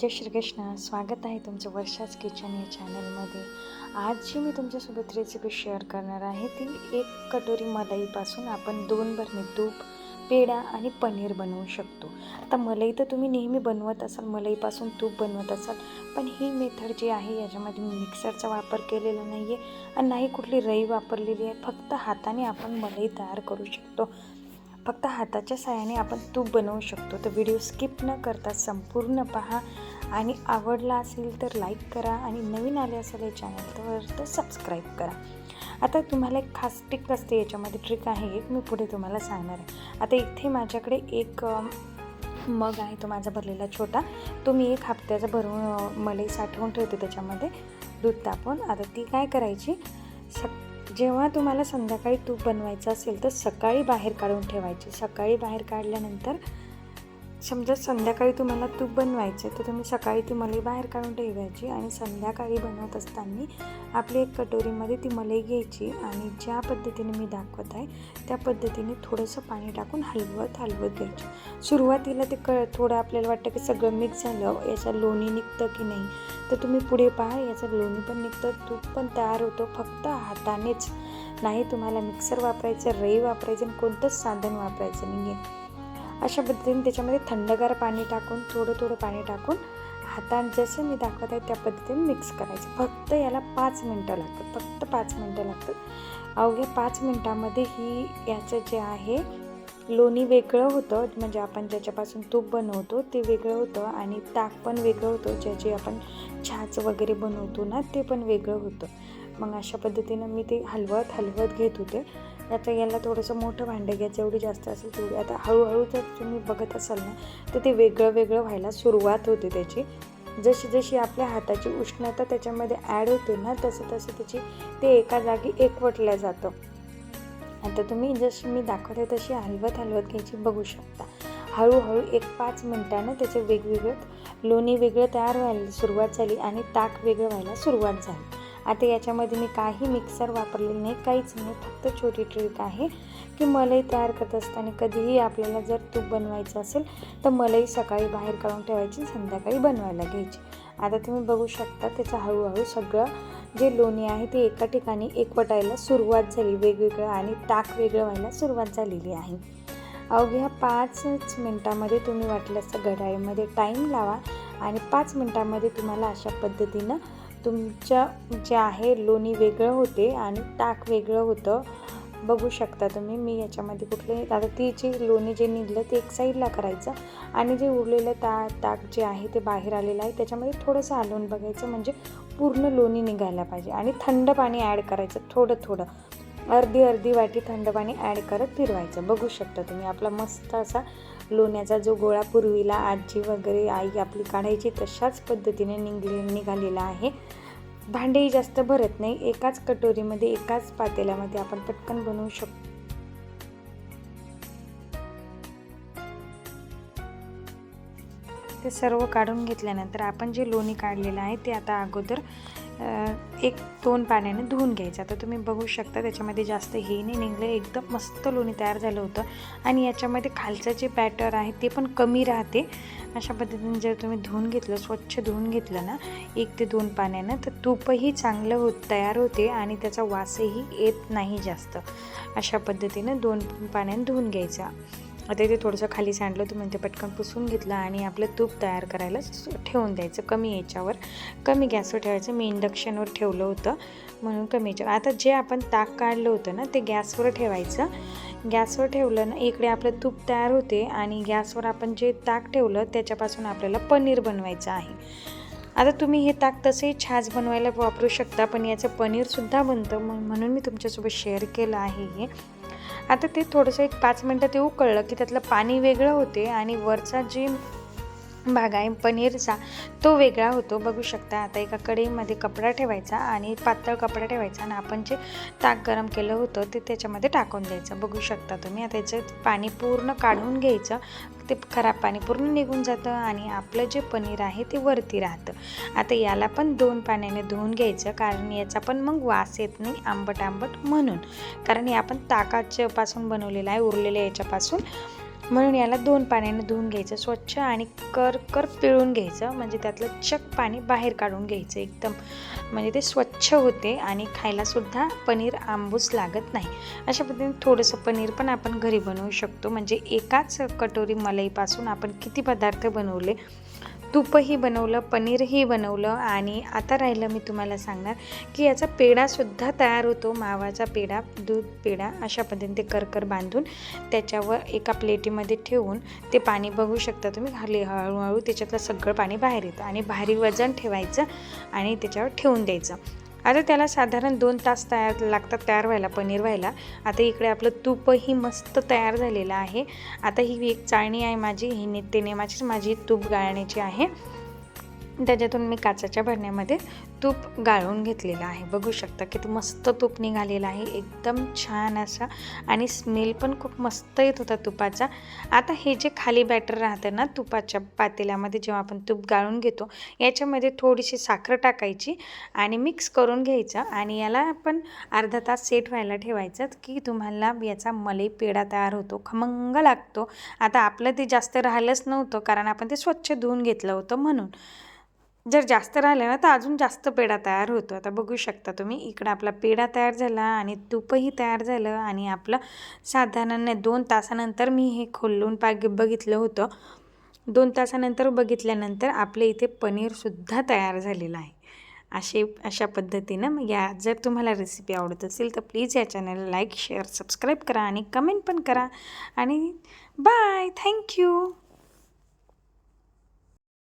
जय श्रीकृष्ण. स्वागत आहे तुमचं वर्षाच किचन या चॅनलमध्ये. आज जी मी तुमच्यासोबत रेसिपी शेअर करणार आहे ती एक कटोरी मलाईपासून आपण दोन भरणी तूप पेढा आणि पनीर बनवू शकतो. आता मलाई तर तुम्ही नेहमी बनवत असाल मलईपासून तूप बनवत असाल पण ही मेथड जी आहे याच्यामध्ये मी मिक्सरचा वापर केलेला नाही आहे आणि नाही कुठली रई वापरलेली आहे फक्त हाताने आपण मलाई तयार करू शकतो. फक्त हाताच्या सहाय्याने आपण तूप बनवू शकतो. तर व्हिडिओ स्किप न करता संपूर्ण पहा. आणि आवडला असेल तर लाईक करा आणि नवीन आले असेल या चॅनलवर तर सबस्क्राईब करा. आता तुम्हाला एक खास ट्रिक असते याच्यामध्ये ट्रिक आहे एक मी पुढे तुम्हाला सांगणार आहे. आता इथे माझ्याकडे एक मग आहे तो माझा भरलेला छोटा. तो मी एक हप्त्याचा भरून अ, मलाई साठवून ठेवते त्याच्यामध्ये दूध तापून आता ती काय करायची? सक जेव्हा तुम्हाला संध्याकाळी तूप बनवायचं असेल तर सकाळी बाहेर काढून ठेवायची. सकाळी बाहेर काढल्यानंतर समजा संध्याकाळी तुम्हाला तूप बनवायचं तर तुम्ही सकाळी ती मलई बाहेर काढून ठेवायची आणि संध्याकाळी बनवत असताना आपली एक कटोरीमध्ये ती मलई घ्यायची आणि ज्या पद्धतीने मी दाखवत आहे त्या पद्धतीने थोडंसं पाणी टाकून हलवत हलवत घ्यायची. सुरुवातीला ते क थोडं आपल्याला वाटतं की सगळं मिक्स झालं याचं लोणी निघतं की नाही तर तुम्ही पुढे पहा याचं लोणी पण निघतं तूप पण तयार होतं फक्त हातानेच. नाही तुम्हाला मिक्सर वापरायचं रई वापरायचं आणि कोणतंच साधन वापरायचं नाही आहे अशा पद्धतीने त्याच्यामध्ये थंडगार पाणी टाकून थोडं थोडं पाणी टाकून हाताने जसं मी दाखवत आहे त्या पद्धतीने मिक्स करायचं. फक्त याला पाच मिनटं लागतात. फक्त पाच मिनटं लागतात. अवघ्या पाच मिनटामध्ये ही याचं जे आहे लोणी वेगळं होतं. म्हणजे आपण ज्याच्यापासून तूप बनवतो ते वेगळं होतं आणि ताक पण वेगळं होतं. ज्याचे आपण छाच वगैरे बनवतो ना ते पण वेगळं होतं. मग अशा पद्धतीनं मी ते हलवत हलवत घेत होते. आता याला थोडंसं मोठं भांडं घ्यायचं जेवढी जास्त असेल तेवढी. आता हळूहळू जर तुम्ही बघत असाल ना तर ते वेगळं वेगळं व्हायला सुरुवात होते त्याची. जशी जशी आपल्या हाताची उष्णता त्याच्यामध्ये ॲड होते ना तसं तसं त्याची ते एका जागी एकवटलं जातं. आता तुम्ही जशी मी दाखवते तशी हलवत हलवत घ्यायची बघू शकता. हळूहळू एक पाच मिनटानं त्याचं वेगवेगळं लोणी वेगळं तयार व्हायला सुरुवात झाली आणि ताक वेगळं व्हायला सुरुवात झाली. आता याच्यामध्ये मी काही मिक्सर वापरलेलं नाही काहीच नाही. फक्त छोटी ट्रिक आहे की मलई तयार करत असताना कधीही आपल्याला जर तूप बनवायचं असेल तर मलई सकाळी बाहेर काढून ठेवायची संध्याकाळी बनवायला घ्यायची. आता तुम्ही बघू शकता त्याचं हळूहळू सगळं जे लोणी आहे ते एका ठिकाणी एकवटायला सुरुवात झाली. वेगवेगळं आणि ताक वेगळं व्हायला सुरुवात झालेली आहे. अवघ्या पाचच मिनटामध्ये तुम्ही वाटल्यास तर घड्याळीमध्ये टाईम लावा आणि पाच मिनटामध्ये तुम्हाला अशा पद्धतीनं तुमच्या जे आहे लोणी वेगळं होते आणि ताक वेगळं होतं. बघू शकता तुम्ही मी याच्यामध्ये कुठले आता ती जे लोणी जे निघलं ते एक साईडला करायचं आणि जे उरलेलं ता ताक जे आहे ते बाहेर आलेलं आहे त्याच्यामध्ये थोडंसं हलवून बघायचं म्हणजे पूर्ण लोणी निघायला पाहिजे आणि थंड पाणी ॲड करायचं थोडं थोडं. अर्धी अर्धी वाटी थंड पाणी ॲड करत फिरवायचं. बघू शकता तुम्ही आपला मस्त असा लोण्याचा जो गोळा पूर्वीला आजी वगैरे आई आपली काढायची तशाच पद्धतीने निघले निघालेला आहे. भांडेही जास्त भरत नाही. एकाच कटोरीमध्ये एकाच पातेल्यामध्ये आपण पटकन बनवू शकतो. ते सर्व काढून घेतल्यानंतर आपण जे लोणी काढलेलं आहे ते आता अगोदर एक दोन पाण्याने धुवून घ्यायचं. आता तुम्ही बघू शकता त्याच्यामध्ये जास्त हे नाही निघलं एकदम मस्त लोणी तयार झालं होतं. आणि याच्यामध्ये खालचं जे बॅटर आहे ते पण कमी राहते. अशा पद्धतीने जर तुम्ही धुवून घेतलं स्वच्छ धुवून घेतलं ना एक ते दोन पाण्यानं तर तूपही चांगलं होत तयार होते आणि त्याचा वासही येत नाही जास्त. अशा पद्धतीनं दोन पाण्यानं धुवून घ्यायचा. आता ते थोडंसं खाली सांडलं तुम्ही ते पटकन पुसून घेतलं आणि आपलं तूप तयार करायला ठेवून द्यायचं कमी याच्यावर. कमी गॅसवर ठेवायचं. मी इंडक्शनवर ठेवलं होतं. म्हणून कमी याच्यावर. आता जे आपण ताक काढलं होतं ना ते गॅसवर ठेवायचं. गॅसवर ठेवलं ना इकडे आपलं तूप तयार होते आणि गॅसवर आपण जे ताक ठेवलं त्याच्यापासून आपल्याला पनीर बनवायचं आहे. आता तुम्ही हे ताक तसंही छाज बनवायला वापरू शकता पण याचं पनीरसुद्धा बनतं. म्हणून मी तुमच्यासोबत शेअर केलं आहे हे. आता ते थोडंसं एक पाच मिनटं ते उकळलं की त्यातलं पाणी वेगळं होते आणि वरचा जे भाग आहे. पनीरचा तो वेगळा होतो. बघू शकता आता एका कढईमध्ये कपडा ठेवायचा आणि पातळ कपडा ठेवायचा आणि आपण जे ताक गरम केलं होतं ते त्याच्यामध्ये टाकून द्यायचं. बघू शकता तुम्ही आता याचं पाणी पूर्ण काढून घ्यायचं. ते खराब पाणी पूर्ण निघून जातं आणि आपलं जे पनीर आहे ते वरती राहतं. आता याला पण दोन पाण्याने धुवून घ्यायचं कारण याचा पण मग वास येत नाही आंबट आंबट म्हणून. कारण हे आपण ताकाच्यापासून बनवलेलं आहे उरलेल्या याच्यापासून. म्हणून याला दोन पाण्याने धुवून घ्यायचं स्वच्छ आणि कर कर पिळून घ्यायचं. म्हणजे त्यातलं चक पाणी बाहेर काढून घ्यायचं एकदम. म्हणजे ते स्वच्छ होते आणि खायलासुद्धा पनीर आंबूस लागत नाही. अशा पद्धतीने थोडंसं पनीर पण आपण घरी बनवू शकतो. म्हणजे एकाच कटोरी मलईपासून आपण किती पदार्थ बनवले तूपही बनवलं पनीरही बनवलं आणि आता राहिलं मी तुम्हाला सांगणार की याचा पेढासुद्धा तयार होतो. मावाचा पेढा दूध पेढा अशा पद्धतीने ते करकर बांधून त्याच्यावर एका प्लेटीमध्ये ठेवून ते पाणी बघू शकता तुम्ही. खाली हळूहळू त्याच्यातलं सगळं पाणी बाहेर येतं आणि भारी वजन ठेवायचं आणि त्याच्यावर ठेवून द्यायचं. आता त्याला साधारण दोन तास तयार लागतात तयार व्हायला पनीर व्हायला. आता इकडे आपलं तूपही मस्त तयार झालेलं आहे. आता ही एक चाळणी आहे माझी ही नित्य नेमाचीच माझी तूप गाळण्याची आहे. त्याच्यातून मी काचाच्या भरण्यामध्ये तूप गाळून घेतलेलं आहे. बघू शकता की तो मस्त तूप निघालेलं आहे. एकदम छान असा. आणि स्मेल पण खूप मस्त येत होता तुपाचा. आता हे जे खाली बॅटर राहतं ना तुपाच्या पातेल्यामध्ये जेव्हा आपण तूप गाळून घेतो याच्यामध्ये थोडीशी साखर टाकायची आणि मिक्स करून घ्यायचं. आणि याला आपण अर्धा तास सेट व्हायला ठेवायचं की तुम्हाला याचा मलई पेढा तयार होतो खमंग लागतो. आता आपलं ते जास्त राहिलंच नव्हतं कारण आपण ते स्वच्छ धुवून घेतलं होतं म्हणून. जर जास्त राहिलं ना तर अजून जास्त पेढा तयार होतो. आता बघू शकता तुम्ही इकडं आपला पेढा तयार झाला आणि तूपही तयार झालं आणि आपलं साधारण दोन तासानंतर मी हे खोलून पाग बघितलं होतं. दोन तासानंतर बघितल्यानंतर आपले इथे पनीरसुद्धा तयार झालेलं आहे. असे अशा पद्धतीनं मग या जर तुम्हाला रेसिपी आवडत असेल तर प्लीज या चॅनलला लाईक शेअर सबस्क्राईब करा आणि कमेंट पण करा. आणि बाय थँक्यू